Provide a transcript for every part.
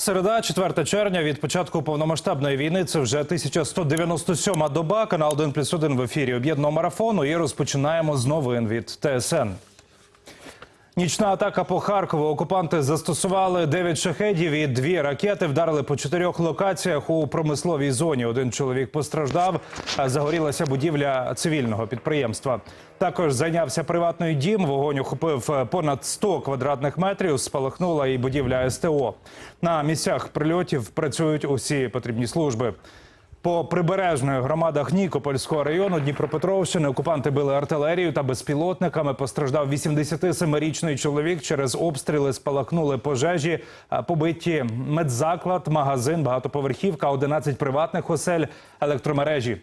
Середа, 4 червня, від початку повномасштабної війни. Це вже 1197 доба. Канал 1 плюс 1 в ефірі об'єднаного марафону. І розпочинаємо з новин від ТСН. Нічна атака по Харкову. Окупанти застосували 9 шахедів і дві ракети вдарили по чотирьох локаціях у промисловій зоні. Один чоловік постраждав. Загорілася будівля цивільного підприємства. Також зайнявся приватний дім. Вогонь охопив понад 100 квадратних метрів. Спалахнула і будівля СТО. На місцях прильотів працюють усі потрібні служби. По прибережних громадах Нікопольського району Дніпропетровщини окупанти били артилерію та безпілотниками. Постраждав 87-річний чоловік. Через обстріли спалахнули пожежі, побиті медзаклад, магазин, багатоповерхівка, 11 приватних осель, електромережі.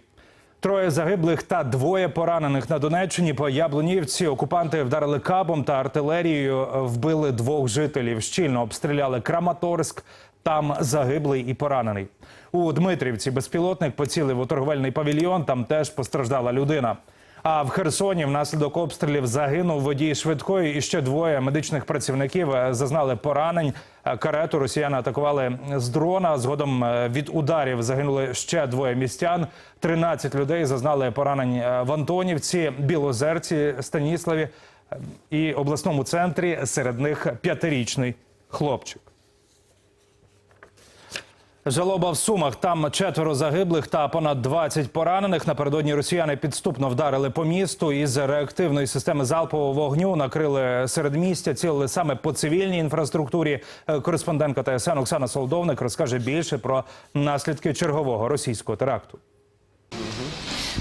Троє загиблих та двоє поранених на Донеччині. По Яблунівці окупанти вдарили кабом та артилерією. Вбили двох жителів. Щільно обстріляли Краматорськ. Там загиблий і поранений. У Дмитрівці безпілотник поцілив у торговельний павільйон. Там теж постраждала людина. А в Херсоні внаслідок обстрілів загинув водій швидкої і ще двоє медичних працівників е, зазнали поранень. Е, Карету росіяни атакували з дрона. Згодом е, від ударів загинули ще двоє містян. 13 людей зазнали поранень в Антонівці, Білозерці, Станіславі і обласному центрі. Серед них п'ятирічний хлопчик. Жалоба в Сумах. Там четверо загиблих та понад 20 поранених. Напередодні росіяни підступно вдарили по місту із реактивної системи залпового вогню. Накрили середмістя, цілили саме по цивільній інфраструктурі. Е, Кореспондентка ТСН Оксана Солдовник розкаже більше про наслідки чергового російського теракту.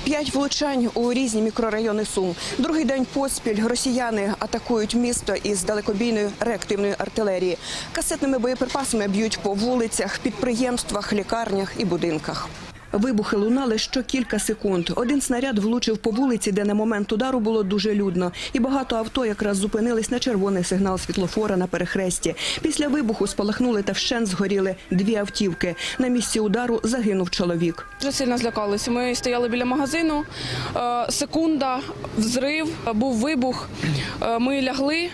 П'ять влучань у різні мікрорайони Сум. Другий день поспіль росіяни атакують місто із далекобійної реактивної артилерії. Касетними боєприпасами б'ють по вулицях, підприємствах, лікарнях і будинках. Вибухи лунали що кілька секунд. Один снаряд влучив по вулиці, де на момент удару було дуже людно, і багато авто якраз зупинились на червоний сигнал світлофора на перехресті. Після вибуху спалахнули та вщент згоріли дві автівки. На місці удару загинув чоловік. Дуже сильно злякалися. Ми стояли біля магазину. е, Секунда, взрив, був вибух. е, Ми лягли.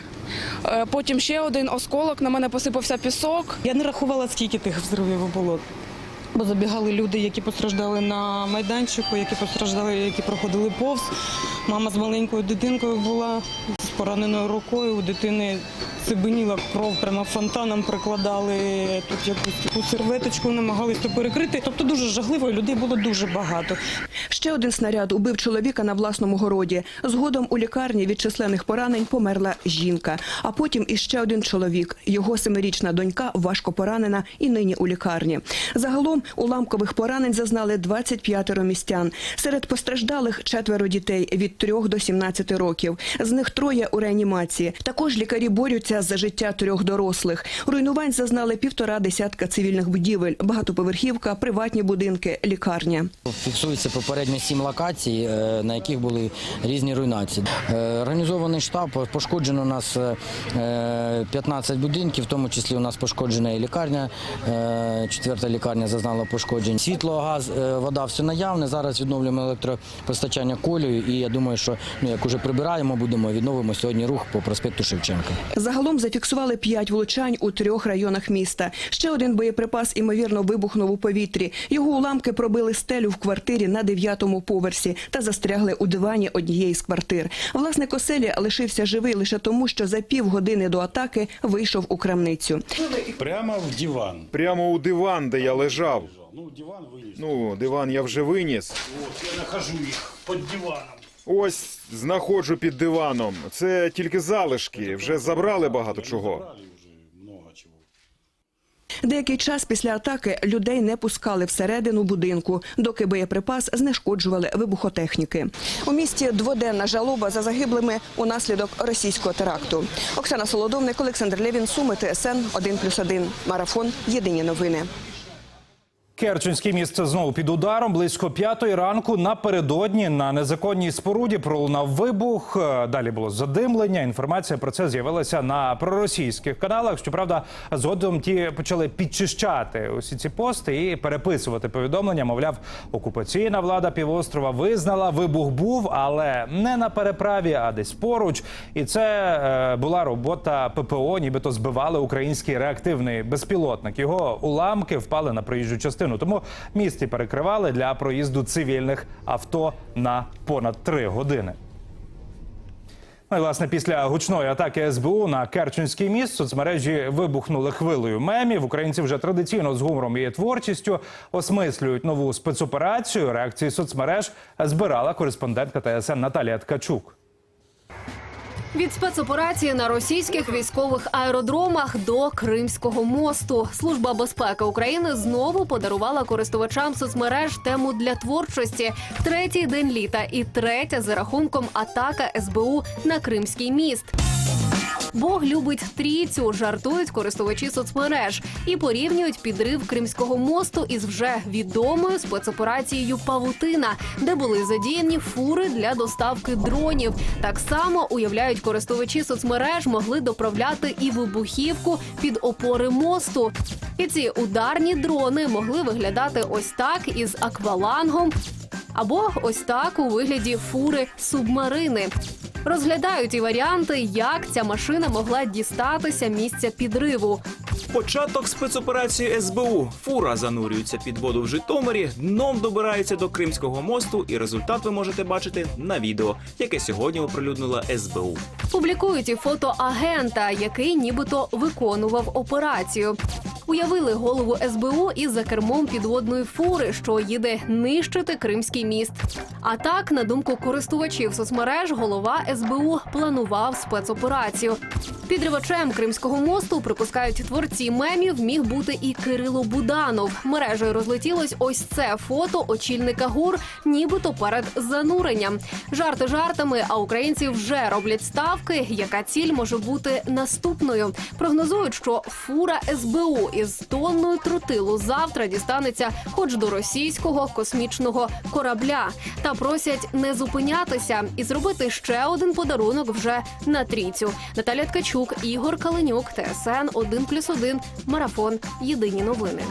е, Потім ще один осколок. На мене посипався пісок. Я не рахувала, скільки тих взривів було. Бо забігали люди, які постраждали на майданчику, які постраждали, які проходили повз. Мама з маленькою дитинкою була з пораненою рукою. У дитини цибеніла кров, прямо фонтаном прикладали тут якусь таку серветочку, намагались то перекрити. Тобто дуже жахливо, людей було дуже багато. Ще один снаряд убив чоловіка на власному городі. Згодом у лікарні від численних поранень померла жінка. А потім іще один чоловік. Його семирічна донька важко поранена і нині у лікарні. Загалом уламкових поранень зазнали 25 містян. Серед постраждалих четверо дітей від 3 до 17 років. З них троє у реанімації. Також лікарі борються за життя трьох дорослих. Руйнувань зазнали півтора десятка цивільних будівель, багатоповерхівка, приватні будинки, лікарня. Фіксується попередньо сім локацій, е, на яких були різні руйнації. Е, Організований штаб пошкоджено у нас е, 15 будинків, в тому числі у нас пошкоджена і лікарня. е, Четверта лікарня зазнала пошкоджень. Світло, газ, е, вода все наявне. Зараз відновлюємо електропостачання колію. І я думаю, що ну як уже прибираємо, будемо відновимо сьогодні рух по проспекту Шевченка. Загалом зафіксували п'ять влучань у трьох районах міста. Ще один боєприпас імовірно вибухнув у повітрі. Його уламки пробили стелю в квартирі на дев'ятому поверсі та застрягли у дивані однієї з квартир. Власник оселі лишився живий лише тому, що за півгодини до атаки вийшов у крамницю. Прямо в диван. Прямо у диван, де я лежав. Ну, диван вынес. Ну, диван я вже виніс. Вот, я нахожу их под диваном. Ось знаходжу під диваном. Це тільки залишки. Вже забрали багато чого. Деякий час після атаки людей не пускали всередину будинку, доки боєприпас знешкоджували вибухотехніки. У місті дводенна жалоба за загиблими унаслідок російського теракту. Оксана Солодовник, Олександр Левін, Суми, ТСН 1+,1. Марафон. Єдині новини. Керченське місце знову під ударом. Близько п'ятої ранку напередодні на незаконній споруді пролунав вибух. Е, Далі було задимлення. Інформація про це з'явилася на проросійських каналах. Щоправда, згодом ті почали підчищати усі ці пости і переписувати повідомлення. Мовляв, окупаційна влада півострова визнала, вибух був, але не на переправі, а десь поруч. І це е, була робота ППО, нібито збивали український реактивний безпілотник. Його уламки впали на проїжджу частину. Тому місті перекривали для проїзду цивільних авто на понад три години. Ну і власне після гучної атаки СБУ на Керченський міст соцмережі вибухнули хвилею мемів. Українці вже традиційно з гумором і творчістю осмислюють нову спецоперацію. Реакції соцмереж збирала кореспондентка ТСН Наталія Ткачук. Від спецоперації на російських військових аеродромах до Кримського мосту Служба безпеки України знову подарувала користувачам соцмереж тему для творчості. Третій день літа і третя за рахунком атака СБУ на Кримський міст. Бог любить трійцю, жартують користувачі соцмереж і порівнюють підрив Кримського мосту із вже відомою спецоперацією Павутина, де були задіяні фури для доставки дронів. Так само уявляють користувачі соцмереж могли доправляти і вибухівку під опори мосту. І ці ударні дрони могли виглядати ось так із аквалангом або ось так у вигляді фури субмарини. Розглядають і варіанти, як ця машина могла дістатися місця підриву. Початок спецоперації СБУ. Фура занурюється під воду в Житомирі, дном добирається до Кримського мосту, і результат ви можете бачити на відео, яке сьогодні оприлюднила СБУ. Публікують і фото агента, який нібито виконував операцію. Уявили голову СБУ із за кермом підводної фури, що їде нищити Кримський міст. А так, на думку користувачів соцмереж, голова СБУ планував спецоперацію. Підривачем Кримського мосту припускають творці мемів міг бути і Кирило Буданов. Мережею розлетілось ось це фото очільника ГУР, нібито перед зануренням. Жарти жартами, а українці вже роблять ставки, яка ціль може бути наступною. Прогнозують, що фура СБУ із тонною тротилу завтра дістанеться хоч до російського космічного корабля. Та просять не зупинятися і зробити ще один подарунок вже на трійцю. Наталя Ткачук, Ігор Каленюк, ТСН 1+,1, Марафон. Єдині новини.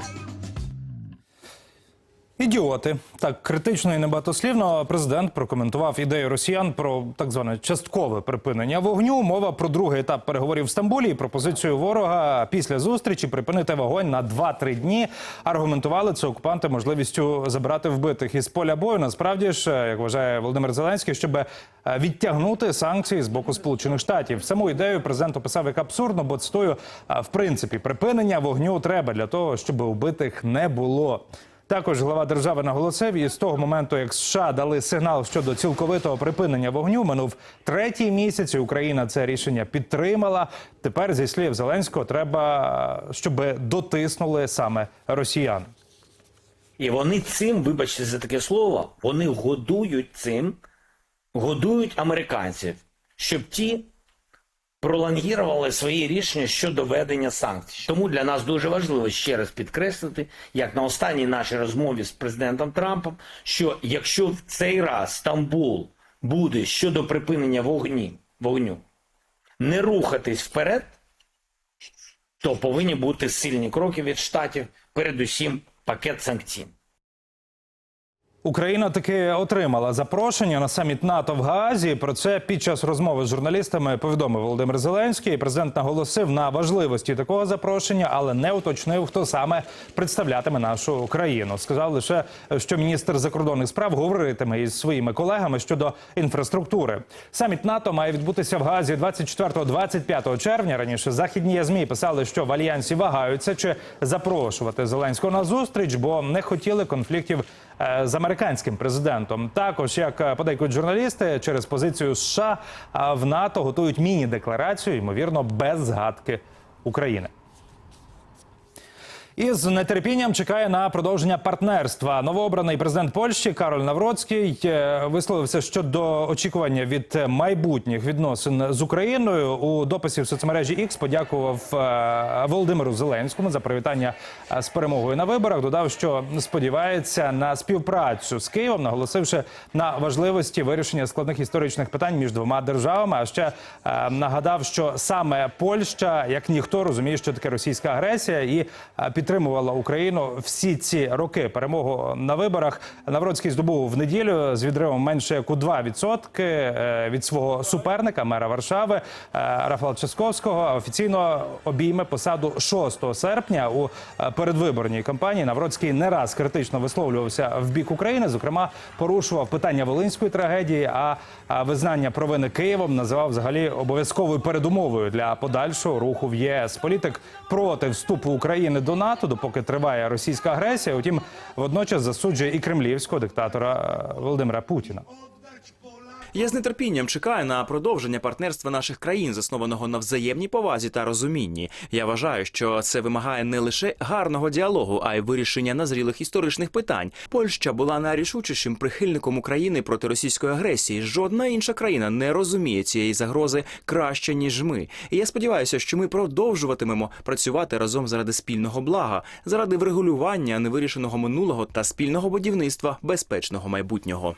Ідіоти так критично і небагатослівно президент прокоментував ідею росіян про так зване часткове припинення вогню. Мова про другий етап переговорів в Стамбулі і пропозицію ворога після зустрічі припинити вогонь на 2-3 дні. Аргументували це окупанти можливістю забирати вбитих із поля бою. Насправді ж, як вважає Володимир Зеленський, щоб е, відтягнути санкції з боку Сполучених Штатів. Саму ідею президент описав як абсурдно, бо цитую, «А, в принципі припинення вогню треба для того, щоб убитих не було. Також глава держави наголосив, і з того моменту, як США дали сигнал щодо цілковитого припинення вогню, минув третій місяць. і Україна це рішення підтримала. Тепер, зі слів Зеленського, треба, щоб дотиснули саме росіян. І вони цим, вибачте за таке слово, вони годують цим, годують американців, щоб ті пролонгірували свої рішення щодо введення санкцій. Тому для нас дуже важливо ще раз підкреслити, як на останній нашій розмові з президентом Трампом, що якщо в цей раз Стамбул буде щодо припинення вогні, вогню не рухатись вперед, то повинні бути сильні кроки від штатів, передусім пакет санкцій. Україна таки отримала запрошення на саміт НАТО в Гаазі. Про це під час розмови з журналістами повідомив Володимир Зеленський. Президент наголосив на важливості такого запрошення, але не уточнив, хто саме представлятиме нашу країну. Сказав лише, що міністр закордонних справ говоритиме із своїми колегами щодо інфраструктури. Саміт НАТО має відбутися в Гаазі 24-25 червня. Раніше західні змі писали, що в альянсі вагаються чи запрошувати Зеленського на зустріч, бо не хотіли конфліктів з американським президентом. Також, як е, подейкують журналісти, через позицію США е, в НАТО готують міні-декларацію, ймовірно, без згадки України. І з нетерпінням чекає на продовження партнерства. Новообраний президент Польщі Кароль Навроцький е, висловився щодо очікування від майбутніх відносин з Україною. У дописі в соцмережі X подякував е, Володимиру Зеленському за привітання е, з перемогою на виборах. Додав, що сподівається на співпрацю з Києвом, наголосивши на важливості вирішення складних історичних питань між двома державами. А ще нагадав, що саме Польща, як ніхто, розуміє, що таке російська агресія, і е, підтримувала Україну всі ці роки. Перемогу на виборах Навроцький здобув в неділю з відривом менше як у 2% е, від свого суперника, мера Варшави е, Рафала Часковського. Офіційно обійме посаду 6 серпня у е, передвиборній кампанії. Навроцький не раз критично висловлювався в бік України. Зокрема, порушував питання волинської трагедії. А визнання провини Києвом називав взагалі обов'язковою передумовою для подальшого руху в ЄС. Політик проти вступу України до НАТО, допоки триває російська агресія. Утім, водночас засуджує і кремлівського диктатора е, Володимира Путіна. Я з нетерпінням чекаю на продовження партнерства наших країн, заснованого на взаємній повазі та розумінні. Я вважаю, що це вимагає не лише гарного діалогу, а й вирішення назрілих історичних питань. Польща була найрішучішим прихильником України проти російської агресії. Жодна інша країна не розуміє цієї загрози краще ніж ми. І я сподіваюся, що ми продовжуватимемо працювати разом заради спільного блага, заради врегулювання невирішеного минулого та спільного будівництва безпечного майбутнього.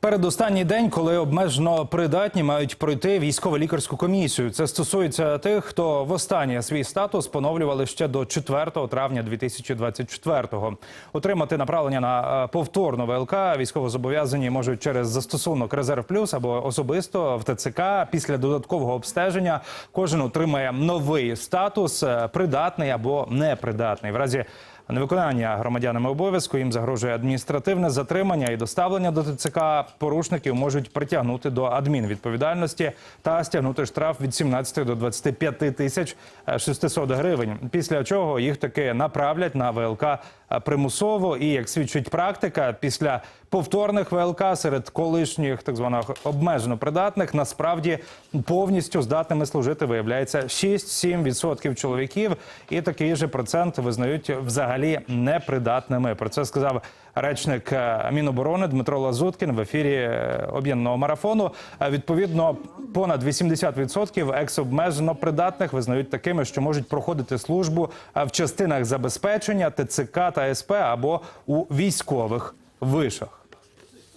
Передостанній день, коли обмежено придатні мають пройти військово-лікарську комісію. Це стосується тих, хто востаннє свій статус поновлювали ще до 4 травня 2024-го. Отримати направлення на е, повторну ВЛК військовозобов'язані можуть через застосунок Резерв Плюс або особисто в ТЦК. Після додаткового обстеження кожен отримає новий статус е, придатний або непридатний. В разі Невиконання громадянами обов'язку їм загрожує адміністративне затримання і доставлення до ТЦК. Порушників можуть притягнути до адмінвідповідальності та стягнути штраф від 17 до 25 тисяч 600 гривень. Після чого їх таки направлять на ВЛК примусово. І як свідчить практика, після повторних ВЛК серед колишніх так званих обмежено придатних насправді повністю здатними служити виявляється 6-7% чоловіків, і такий же процент визнають взагалі непридатними. Про це сказав речник е, Міноборони Дмитро Лазуткін в ефірі е, об'єднаного марафону. Е, Відповідно, понад 80% екс-обмежено придатних визнають такими, що можуть проходити службу в частинах забезпечення ТЦК та СП або у військових вишах.